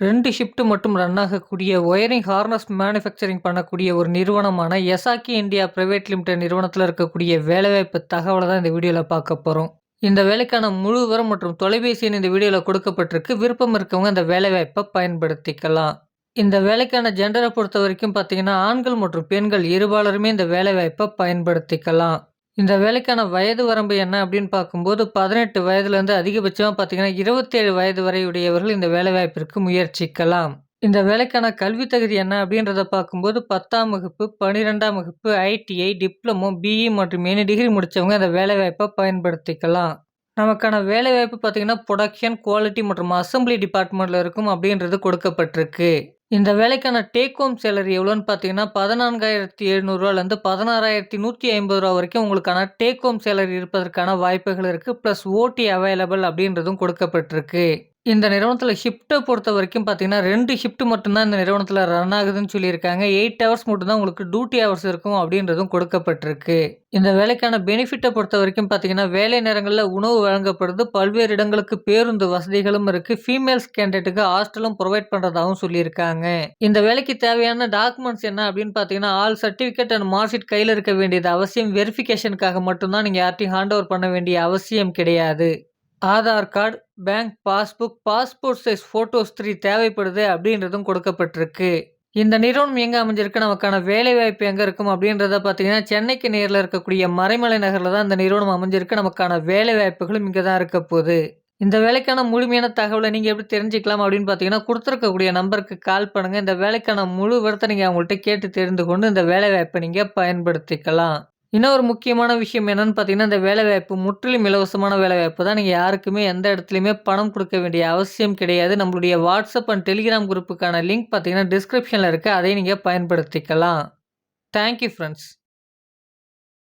ரெண்டு ஷிஃப்ட் மட்டும் ரன் ஆகக்கூடிய ஒயரிங் ஹார்னஸ் மேனுஃபேக்சரிங் பண்ணக்கூடிய ஒரு நிறுவனமான எசாக்கி இந்தியா பிரைவேட் லிமிடெட் நிறுவனத்தில் இருக்கக்கூடிய வேலைவாய்ப்பு தகவலை தான் இந்த வீடியோவில் பார்க்க போகிறோம் இந்த வேலைக்கான முழு விவரம் மற்றும் தொலைபேசி இந்த வீடியோவில் கொடுக்கப்பட்டிருக்கு. விருப்பம் இருக்கவங்க இந்த வேலைவாய்ப்பை பயன்படுத்திக்கலாம். இந்த வேலைக்கான ஜெண்டரை பொறுத்த வரைக்கும் பார்த்தீங்கன்னா ஆண்கள் மற்றும் பெண்கள் இருபாலருமே இந்த வேலைவாய்ப்பை பயன்படுத்திக்கலாம். இந்த வேலைக்கான வயது வரம்பு என்ன அப்படின்னு பார்க்கும்போது பதினெட்டு வயதுலேருந்து அதிகபட்சமாக பார்த்தீங்கன்னா இருபத்தேழு வயது வரையுடையவர்கள் இந்த வேலைவாய்ப்பிற்கு முயற்சிக்கலாம். இந்த வேலைக்கான கல்வி தகுதி என்ன அப்படின்றத பார்க்கும்போது பத்தாம் வகுப்பு பன்னிரெண்டாம் வகுப்பு ஐடிஐ டிப்ளமோ பிஇ மற்றும் எனி டிகிரி முடித்தவங்க அந்த வேலைவாய்ப்பை பயன்படுத்திக்கலாம். நமக்கான வேலைவாய்ப்பு பார்த்தீங்கன்னா ப்ரொடக்ஷன் குவாலிட்டி மற்றும் அசம்பிளி டிபார்ட்மெண்ட்டில் இருக்கும் அப்படின்றது கொடுக்கப்பட்டிருக்கு. இந்த வேலைக்கான டேக் ஹோம் சேலரி எவ்வளோன்னு பார்த்தீங்கன்னா பதினான்காயிரத்தி எழுநூறுவாலேருந்து பதினாறாயிரத்தி நூற்றி ஐம்பது ரூபா வரைக்கும் உங்களுக்கான டேக் ஹோம் சேலரி இருப்பதற்கான வாய்ப்புகள் இருக்குது ப்ளஸ் ஓடி அவைலபிள் அப்படின்றதும் கொடுக்கப்பட்டிருக்கு. இந்த நிறுவனத்தில் ஷிஃப்ட்டை பொறுத்த வரைக்கும் பார்த்தீங்கன்னா ரெண்டு ஷிஃப்ட் மட்டும்தான் இந்த நிறுவனத்தில் ரன் ஆகுதுன்னு சொல்லியிருக்காங்க. எயிட் ஹவர்ஸ் மட்டும்தான் உங்களுக்கு டியூட்டி ஹவர்ஸ் இருக்கும் அப்படின்றதும் கொடுக்கப்பட்டிருக்கு. இந்த வேலைக்கான பெனிஃபிட்டை பொறுத்த வரைக்கும் பார்த்தீங்கன்னா வேலை நேரங்களில் உணவு வழங்கப்படுது. பல்வேறு இடங்களுக்கு பேருந்து வசதிகளும் இருக்குது ஃபீமேல்ஸ் கேண்டிடேட்டுக்கு ஹாஸ்டலும் ப்ரொவைட் பண்ணுறதாகவும் சொல்லியிருக்காங்க. இந்த வேலைக்கு தேவையான டாக்குமெண்ட்ஸ் என்ன அப்படின்னு பார்த்தீங்கன்னா ஆல் சர்டிஃபிகேட் அண்ட் மார்க்ஷீட் கையில் இருக்க வேண்டியது அவசியம். வெரிஃபிகேஷனுக்காக மட்டும்தான் நீங்கள் யார்ட்டையும் ஹேண்ட் ஓவர் பண்ண வேண்டிய அவசியம் கிடையாது. Aadhaar card bank passbook passport size photos three தேவைப்படுது அப்படின்றதும் கொடுக்கப்பட்டிருக்கு. இந்த நிறுவனம் எங்கே அமைஞ்சிருக்கு? நமக்கான வேலைவாய்ப்பு எங்கே இருக்கும் அப்படின்றத பார்த்தீங்கன்னா சென்னைக்கு நேரில் இருக்கக்கூடிய மறைமலை நகரில் தான் இந்த நிறுவனம் அமைஞ்சிருக்கு. நமக்கான வேலைவாய்ப்புகளும் இங்கே தான் இருக்க போகுது. இந்த வேலைக்கான முழுமையான தகவலை நீங்கள் எப்படி தெரிஞ்சுக்கலாம் அப்படின்னு பார்த்தீங்கன்னா கொடுத்துருக்கக்கூடிய நம்பருக்கு கால் பண்ணுங்கள் இந்த வேலைக்கான முழு விவரத்தை நீங்கள் அவங்கள்ட்ட கேட்டு தெரிந்து கொண்டு இந்த வேலை வாய்ப்பை நீங்கள் பயன்படுத்திக்கலாம். இன்னொரு முக்கியமான விஷயம் என்னென்னு பார்த்தீங்கன்னா இந்த வேலைவாய்ப்பு முற்றிலும் இலவசமான வேலைவாய்ப்பு தான். நீங்கள் யாருக்குமே எந்த இடத்துலையுமே பணம் கொடுக்க வேண்டிய அவசியம் கிடையாது. நம்மளுடைய வாட்ஸ்அப் அண்ட் டெலிகிராம் குரூப்புக்கான லிங்க் பார்த்தீங்கன்னா டிஸ்கிரிப்ஷனில் இருக்குது அதை நீங்கள் பயன்படுத்திக்கலாம். Thank you friends